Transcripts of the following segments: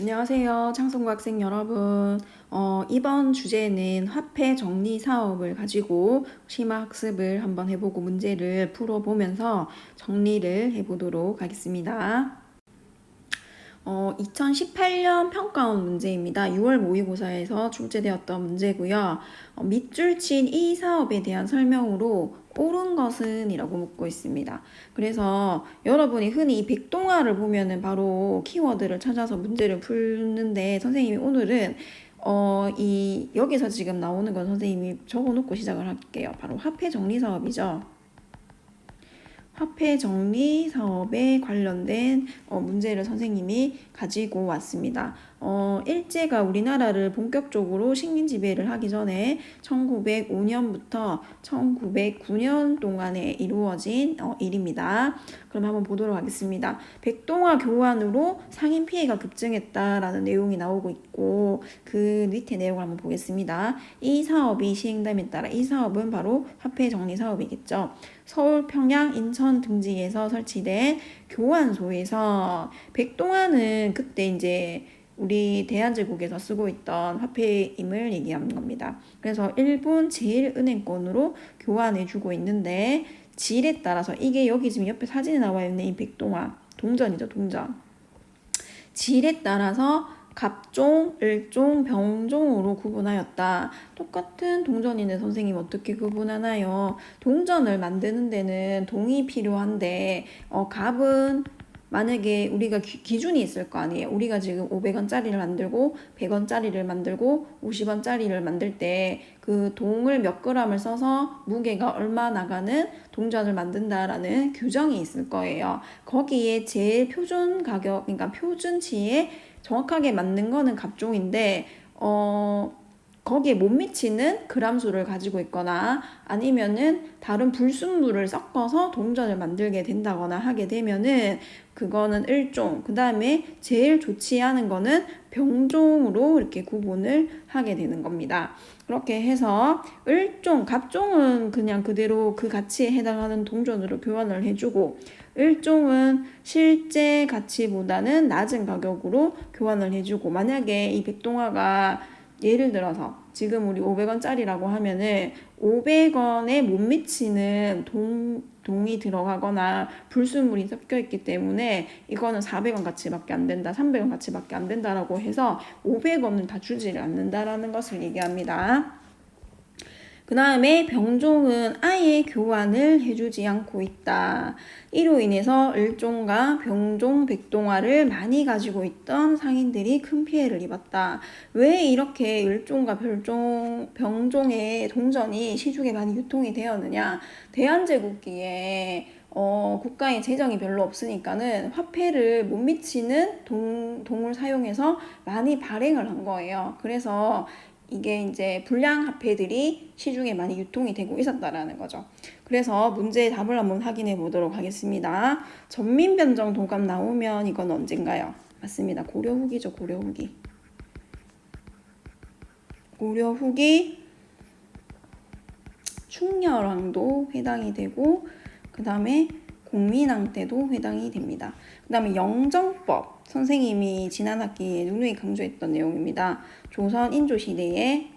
안녕하세요. 창성고 학생 여러분. 어, 이번 주제는 화폐 정리 사업을 가지고 심화 학습을 한번 해보고 문제를 풀어보면서 정리를 해보도록 하겠습니다. 어, 2018년 평가원 문제입니다. 6월 모의고사에서 출제되었던 문제고요. 어, 밑줄 친 이 사업에 대한 설명으로 옳은 것은 이라고 묻고 있습니다. 그래서 여러분이 흔히 이 백동화를 보면은 바로 키워드를 찾아서 문제를 풀는데 선생님이 오늘은 어, 이 여기서 지금 나오는 건 선생님이 적어놓고 시작을 할게요. 바로 화폐 정리 사업이죠. 화폐 정리 사업에 관련된 어, 문제를 선생님이 가지고 왔습니다. 어, 일제가 우리나라를 본격적으로 식민 지배를 하기 전에 1905년부터 1909년 동안에 이루어진 어, 일입니다. 그럼 한번 보도록 하겠습니다. 백동화 교환으로 상인 피해가 급증했다라는 내용이 나오고 있고 그 밑에 내용을 한번 보겠습니다. 이 사업이 시행됨에 따라 이 사업은 바로 화폐 정리 사업이겠죠. 서울, 평양, 인천 등지에서 설치된 교환소에서 백동화는 그때 이제 우리 대한제국에서 쓰고 있던 화폐임을 얘기하는 겁니다. 그래서 일본 제일은행권으로 교환해주고 있는데 질에 따라서 이게 여기 지금 옆에 사진에 나와 있는 이 백동화 동전이죠 동전 질에 따라서 갑종, 을종, 병종으로 구분하였다. 똑같은 동전인데 선생님 어떻게 구분하나요? 동전을 만드는 데는 동이 필요한데 어, 갑은 만약에 우리가 기, 준이 있을 거 아니에요. 우리가 지금 500원짜리를 만들고 100원짜리를 만들고 50원짜리를 만들 때 그 동을 몇 그램을 써서 무게가 얼마 나가는 동전을 만든다라는 규정이 있을 거예요. 거기에 제일 표준 가격, 그러니까 표준치에 정확하게 맞는 거는 갑종인데 어 거기에 못 미치는 그람수를 가지고 있거나 아니면은 다른 불순물을 섞어서 동전을 만들게 된다거나 하게 되면은 그거는 일종 그 다음에 제일 좋지 않은 거는 병종으로 이렇게 구분을 하게 되는 겁니다. 그렇게 해서 일종, 갑종은 그냥 그대로 그 가치에 해당하는 동전으로 교환을 해주고 일종은 실제 가치보다는 낮은 가격으로 교환을 해주고 만약에 이 백동화가 예를 들어서 지금 우리 500원짜리라고 하면은 500원에 못 미치는 동, 동이 들어가거나 불순물이 섞여 있기 때문에 이거는 400원 가치밖에 안 된다, 300원 가치밖에 안 된다라고 해서 500원은 다 주지를 않는다라는 것을 얘기합니다. 그 다음에 병종은 아예 교환을 해주지 않고 있다. 이로 인해서 일종과 병종, 백동화를 많이 가지고 있던 상인들이 큰 피해를 입었다. 왜 이렇게 일종과 별종, 병종의 동전이 시중에 많이 유통이 되었느냐? 대한제국기에 어, 국가의 재정이 별로 없으니까는 화폐를 못 미치는 동, 동을 사용해서 많이 발행을 한 거예요. 그래서 이게 이제 불량 화폐들이 시중에 많이 유통이 되고 있었다라는 거죠. 그래서 문제의 답을 한번 확인해 보도록 하겠습니다. 전민변정 도감 나오면 이건 언젠가요? 맞습니다. 고려 후기죠, 고려 후기. 고려 후기 충렬왕도 해당이 되고 그 다음에 공민왕 때도 해당이 됩니다. 그 다음에 영정법 선생님이 지난 학기에 누누이 강조했던 내용입니다. 조선 인조 시대에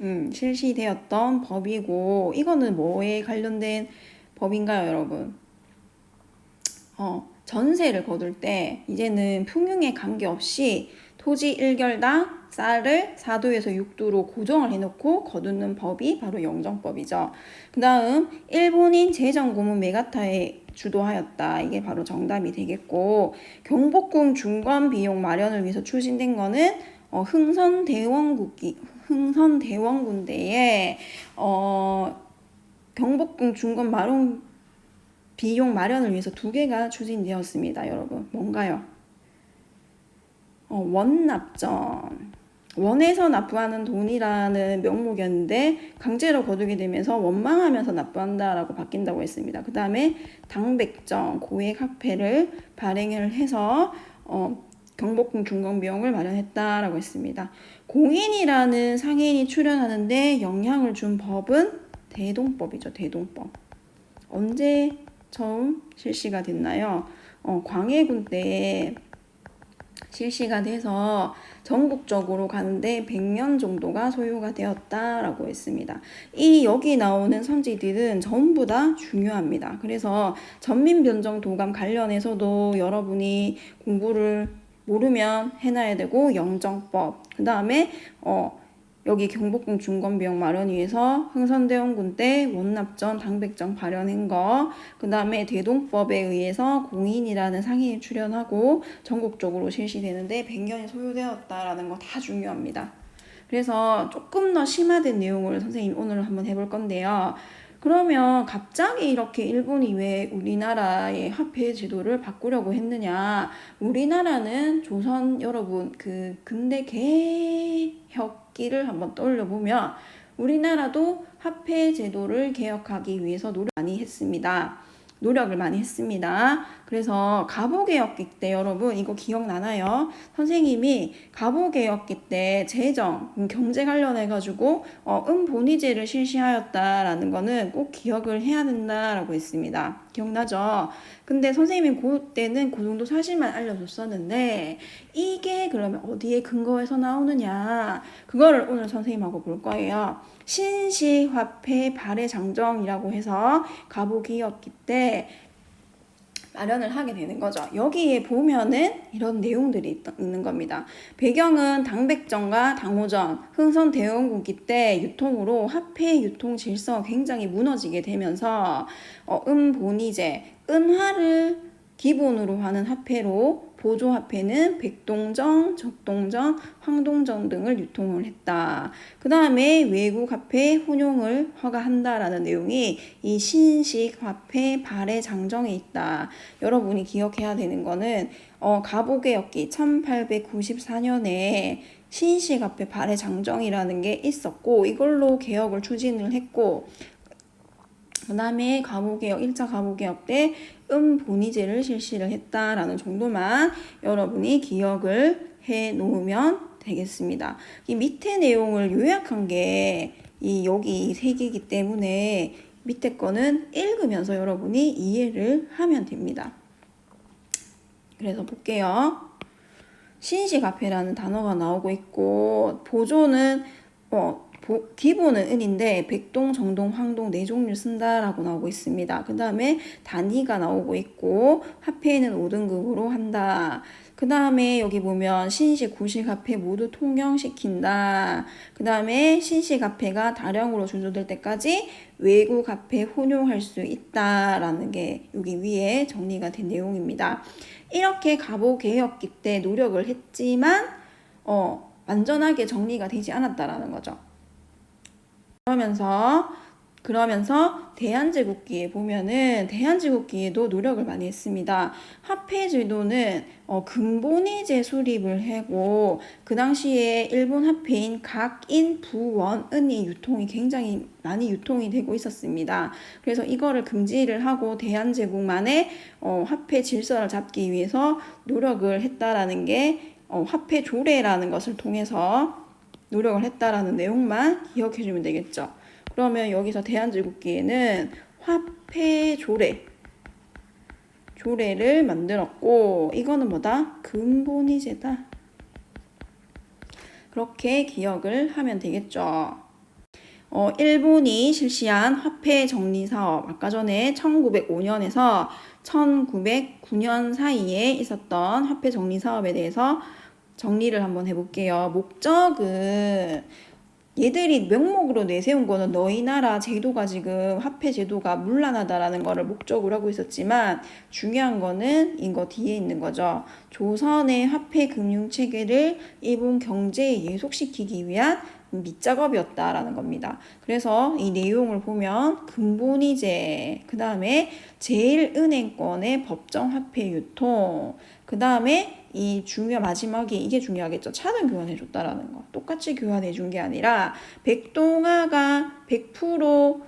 음, 실시되었던 법이고 이거는 뭐에 관련된 법인가요, 여러분? 어, 전세를 거둘 때 이제는 풍흉에 관계없이 토지 1결당 쌀을 4도에서 6도로 고정을 해놓고 거두는 법이 바로 영정법이죠. 그 다음 일본인 재정고문 메가타에 주도하였다. 이게 바로 정답이 되겠고 경복궁 중건 비용 마련을 위해서 추진된 거는 어, 흥선 대원국기 흥선 대원군대에 어, 경복궁 중건 마련 비용 마련을 위해서 두 개가 추진되었습니다, 여러분. 뭔가요? 어, 원납전. 원해서 납부하는 돈이라는 명목이었는데 강제로 거두게 되면서 원망하면서 납부한다라고 바뀐다고 했습니다. 그 다음에 당백정 고액 화폐를 발행을 해서 어, 경복궁 중공 비용을 마련했다라고 했습니다. 공인이라는 상인이 출연하는데 영향을 준 법은 대동법이죠. 대동법. 언제 처음 실시가 됐나요? 어, 광해군 때 실시가 돼서 전국적으로 가는데 100년 정도가 소요가 되었다라고 했습니다. 이 여기 나오는 선지들은 전부 다 중요합니다. 그래서 전민변정 도감 관련해서도 여러분이 공부를 모르면 해놔야 되고 영정법 그 다음에 어 여기 경복궁 중건비용 마련 위해서 흥선대원군 때 원납전 당백정 발현한 거, 그 다음에 대동법에 의해서 공인이라는 상인이 출연하고 전국적으로 실시되는데 100년이 소요되었다라는 거 다 중요합니다. 그래서 조금 더 심화된 내용을 선생님 오늘 한번 해볼 건데요. 그러면 갑자기 이렇게 일본이 왜 우리나라의 화폐 제도를 바꾸려고 했느냐? 우리나라는 조선 여러분 그 근대 개혁기를 한번 떠올려 보면 우리나라도 화폐 제도를 개혁하기 위해서 노력 많이 했습니다. 노력을 많이 했습니다. 그래서 가보개혁기 때 여러분 이거 기억나나요? 선생님이 가보개혁기 때 재정, 음, 경제 관련해 가지고 어, 음본위제를 실시하였다라는 거는 꼭 기억을 해야 된다라고 했습니다. 기억나죠? 근데 선생님이 그 때는 그 정도 사실만 알려줬었는데 이게 그러면 어디에 근거해서 나오느냐 그거를 오늘 선생님하고 볼 거예요. 신시화폐 발해장정이라고 해서 가보기였기 때 마련을 하게 되는 거죠. 여기에 보면은 이런 내용들이 있, 있는 겁니다. 배경은 당백정과 당호전, 흥선 대원국기 때 유통으로 화폐 유통 질서가 굉장히 무너지게 되면서 어, 음본이제, 은화를 기본으로 하는 화폐로 보조 화폐는 백동정, 적동정, 황동정 등을 유통을 했다. 그 다음에 외국 화폐 혼용을 허가한다라는 내용이 이 신식 화폐 발해 장정에 있다. 여러분이 기억해야 되는 거는 어, 가보개혁기 1894년에 신식 화폐 발해 장정이라는 게 있었고 이걸로 개혁을 추진을 했고 그 다음에 가보개혁, 1차 가보개혁 때 음본위제를 실시를 했다라는 정도만 여러분이 기억을 해 놓으면 되겠습니다. 이 밑에 내용을 요약한 게 이 여기 세 개이기 때문에 밑에 거는 읽으면서 여러분이 이해를 하면 됩니다. 그래서 볼게요. 신식화폐라는 단어가 나오고 있고 보조는 어, 기본은 은인데 백동, 정동, 황동 네 종류 쓴다라고 나오고 있습니다. 그 다음에 단위가 나오고 있고 화폐는 5등급으로 한다. 그 다음에 여기 보면 신식, 구식 화폐 모두 통용시킨다. 그 다음에 신식 화폐가 다량으로 준조될 때까지 외국 화폐 혼용할 수 있다라는 게 여기 위에 정리가 된 내용입니다. 이렇게 가보 개혁기 때 노력을 했지만 어, 완전하게 정리가 되지 않았다라는 거죠. 그러면서 그러면서 대한제국기에 보면은 대한제국기에도 노력을 많이 했습니다. 화폐제도는 어, 근본위제 수립을 하고 그 당시에 일본 화폐인 각인, 부원, 은이 유통이 굉장히 많이 유통이 되고 있었습니다. 그래서 이거를 금지를 하고 대한제국만의 어, 화폐 질서를 잡기 위해서 노력을 했다라는 게 어, 화폐 조례라는 것을 통해서 노력을 했다라는 내용만 기억해 주면 되겠죠. 그러면 여기서 대한제국기에는 화폐 조례 조례를 만들었고 이거는 뭐다? 근본이제다. 그렇게 기억을 하면 되겠죠. 어, 일본이 실시한 화폐 정리 사업 아까 전에 1905년에서 1909년 사이에 있었던 화폐 정리 사업에 대해서 정리를 한번 해볼게요. 목적은 얘들이 명목으로 내세운 거는 너희 나라 제도가 지금 화폐 제도가 문란하다라는 거를 목적으로 하고 있었지만 중요한 거는 이거 뒤에 있는 거죠. 조선의 화폐 금융 체계를 일본 경제에 예속시키기 위한 밑작업이었다라는 겁니다. 그래서 이 내용을 보면 근본이제, 그 다음에 제일은행권의 법정 화폐 유통, 그 다음에 이 중요 마지막에 이게 중요하겠죠. 차등 교환해 줬다라는 거. 똑같이 교환해 준 게 아니라 백동화가 100%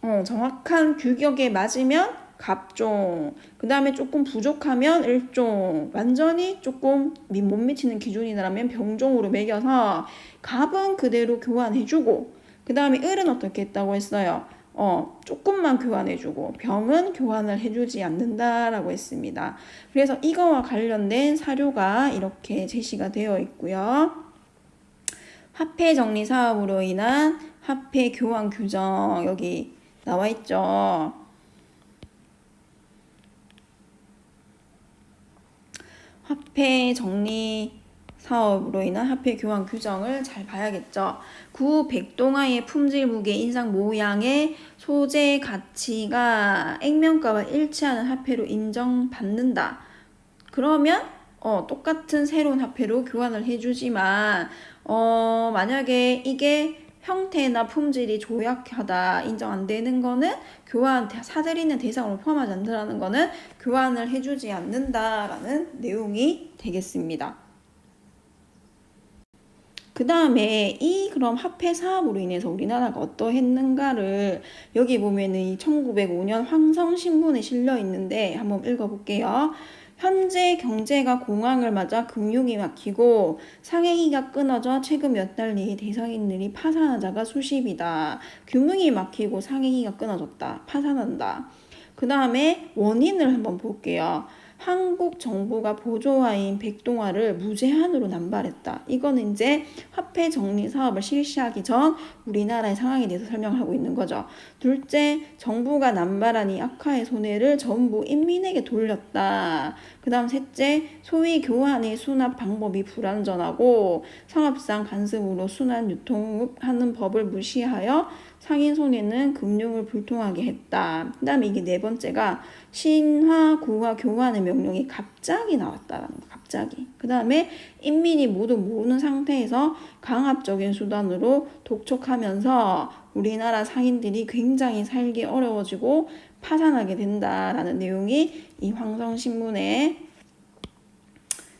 어, 정확한 규격에 맞으면 갑종, 그 다음에 조금 부족하면 일종, 완전히 조금 못 미치는 기준이라면 병종으로 매겨서 갑은 그대로 교환해주고, 그 다음에 을은 어떻게 했다고 했어요? 어, 조금만 교환해주고 병은 교환을 해주지 않는다라고 했습니다. 그래서 이거와 관련된 사료가 이렇게 제시가 되어 있고요. 화폐 정리 사업으로 인한 화폐 교환 규정 여기 나와 있죠. 화폐 정리 사업으로 인한 화폐 교환 규정을 잘 봐야겠죠. 구 백동화의 품질 무게 인상 모양의 소재 가치가 액면가와 일치하는 화폐로 인정받는다. 그러면 어, 똑같은 새로운 화폐로 교환을 해주지만 어, 만약에 이게 형태나 품질이 조약하다 인정 안 되는 거는 교환 사들이는 대상으로 포함하지 않는다는 거는 교환을 해주지 않는다라는 내용이 되겠습니다. 그 다음에 이 그럼 화폐 사업으로 인해서 우리나라가 어떠했는가를 여기 보면은 이 1905년 황성신문에 실려 있는데 한번 읽어볼게요. 현재 경제가 공황을 맞아 금융이 막히고 상행위가 끊어져 최근 몇 달 내에 대상인들이 파산하자가 수십이다. 금융이 막히고 상행위가 끊어졌다. 파산한다. 그 다음에 원인을 한번 볼게요. 한국 정부가 보조화인 백동화를 무제한으로 남발했다. 이거는 이제 화폐 정리 사업을 실시하기 전 우리나라의 상황에 대해서 설명하고 있는 거죠. 둘째, 정부가 남발한 이 악화의 손해를 전부 인민에게 돌렸다. 그 다음 셋째, 소위 교환의 수납 방법이 불안전하고 상업상 간섭으로 순환 유통하는 법을 무시하여 상인 손해는 금융을 불통하게 했다. 그 다음에 이게 네 번째가 신화, 구화, 교환의 명령이 갑자기 나왔다라는 거, 갑자기. 그 다음에 인민이 모두 모르는 상태에서 강압적인 수단으로 독촉하면서 우리나라 상인들이 굉장히 살기 어려워지고 파산하게 된다라는 내용이 이 황성신문에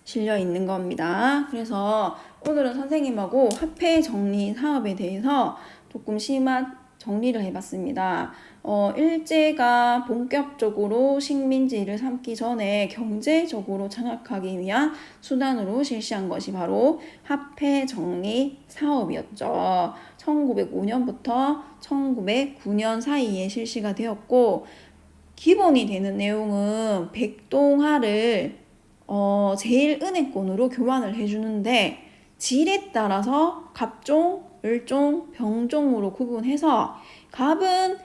실려 있는 겁니다. 그래서 오늘은 선생님하고 화폐 정리 사업에 대해서 조금 심한 정리를 해봤습니다. 어, 일제가 본격적으로 식민지를 삼기 전에 경제적으로 장악하기 위한 수단으로 실시한 것이 바로 화폐 정리 사업이었죠. 1905년부터 1909년 사이에 실시가 되었고, 기본이 되는 내용은 백동화를 어, 제일 은행권으로 교환을 해주는데, 질에 따라서 갑종, 을종, 병종으로 구분해서 갑은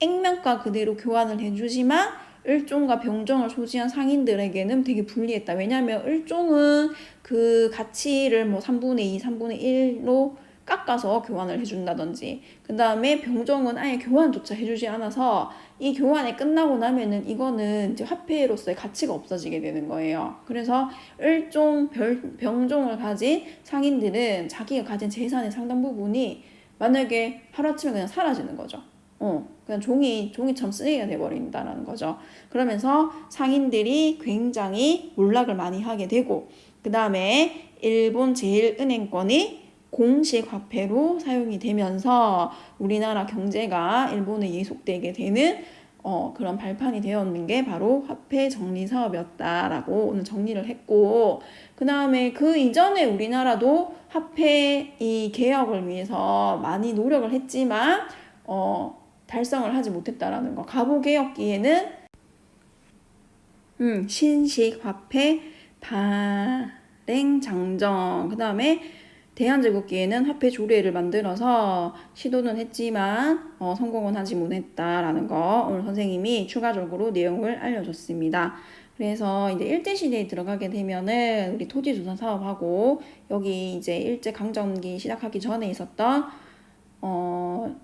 액면가 그대로 교환을 해주지만 을종과 병종을 소지한 상인들에게는 되게 불리했다. 왜냐하면 을종은 그 가치를 뭐 3분의 2, 3분의 1로 깎아서 교환을 해준다든지 그 다음에 병종은 아예 교환조차 해주지 않아서 이 교환이 끝나고 나면은 이거는 이제 화폐로서의 가치가 없어지게 되는 거예요. 그래서 을종, 병종을 가진 상인들은 자기가 가진 재산의 상당 부분이 만약에 하루아침에 그냥 사라지는 거죠. 어, 그냥 종이, 종이처럼 쓰레기가 돼버린다는 거죠. 그러면서 상인들이 굉장히 몰락을 많이 하게 되고, 그 다음에 일본 제일은행권이 공식 화폐로 사용이 되면서 우리나라 경제가 일본에 예속되게 되는 어, 그런 발판이 되었는 게 바로 화폐 정리 사업이었다라고 오늘 정리를 했고, 그 다음에 그 이전에 우리나라도 화폐 이 개혁을 위해서 많이 노력을 했지만, 어, 달성을 하지 못했다라는 거. 가보 개혁기에는 음, 신식 화폐 발행 장정. 그 다음에 대한제국기에는 화폐 조례를 만들어서 시도는 했지만 어, 성공은 하지 못했다라는 거 오늘 선생님이 추가적으로 내용을 알려줬습니다. 그래서 이제 일제 시대에 들어가게 되면은 우리 토지 조사 사업하고 여기 이제 일제 강점기 시작하기 전에 있었던 어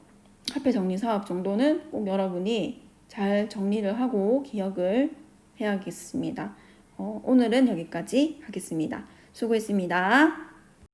화폐 정리 사업 정도는 꼭 여러분이 잘 정리를 하고 기억을 해야겠습니다. 어, 오늘은 여기까지 하겠습니다. 수고했습니다.